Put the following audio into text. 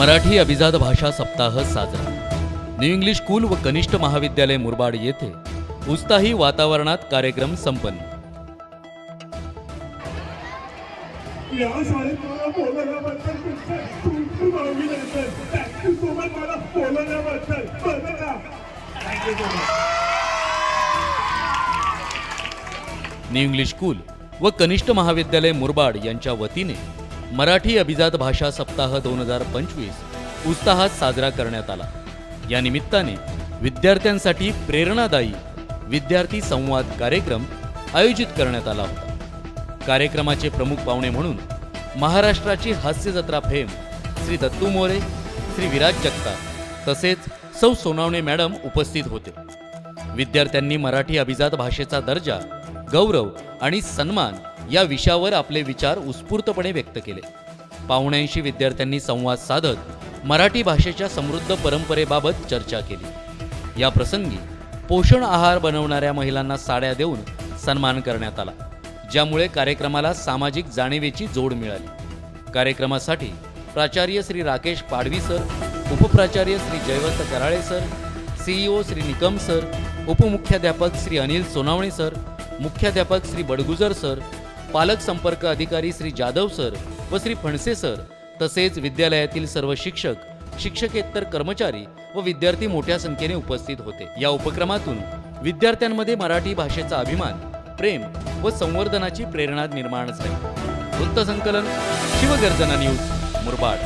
मराठी अभिजात भाषा सप्ताह साजरा. न्यू इंग्लिश स्कूल व कनिष्ठ महाविद्यालय मुरबाड येथे उत्साही वातावरणात कार्यक्रम संपन्न. या शाळेत मला बोलवल्याबद्दल तुमचं मला बोलवल्याबद्दल बरं का? न्यू इंग्लिश स्कूल व कनिष्ठ महाविद्यालय मुरबाड यांच्या वतीने मराठी अभिजात भाषा सप्ताह दोन हजार पंचवीस उत्साहात साजरा करण्यात आला. या निमित्ताने विद्यार्थ्यांसाठी प्रेरणादायी विद्यार्थी संवाद कार्यक्रम आयोजित करण्यात आला होता. कार्यक्रमाचे प्रमुख पाहुणे म्हणून महाराष्ट्राची हास्य जत्रा फेम श्री दत्तू मोरे श्री विराज जगताप तसेच सौ सोनावणे मॅडम उपस्थित होते. विद्यार्थ्यांनी मराठी अभिजात भाषेचा दर्जा गौरव आणि सन्मान या विषयावर आपले विचार उत्स्फूर्तपणे व्यक्त केले. पाहुण्यांशी विद्यार्थ्यांनी संवाद साधत मराठी भाषेच्या समृद्ध परंपरेबाबत चर्चा केली. या प्रसंगी पोषण आहार बनवणाऱ्या महिलांना साड्या देऊन सन्मान करण्यात आला ज्यामुळे कार्यक्रमाला सामाजिक जाणीवेची जोड मिळाली. कार्यक्रमासाठी प्राचार्य Shri Rakesh Padvi sir उपप्राचार्य Shri Jaywant Karale sir CEO Shri Nikam sir उपमुख्याध्यापक Shri Anil Sonawane sir मुख्याध्यापक श्री बडगुजर सर पालक संपर्क अधिकारी श्री जाधव सर व श्री फणसे सर तसेच विद्यालयातील सर्व शिक्षक शिक्षकेतर कर्मचारी व विद्यार्थी मोठ्या संख्येने उपस्थित होते. या उपक्रमातून विद्यार्थ्यांमध्ये मराठी भाषेचा अभिमान प्रेम व संवर्धनाची प्रेरणा निर्माण झाली. वृत्तसंकलन शिवगर्जना न्यूज मुरबाड.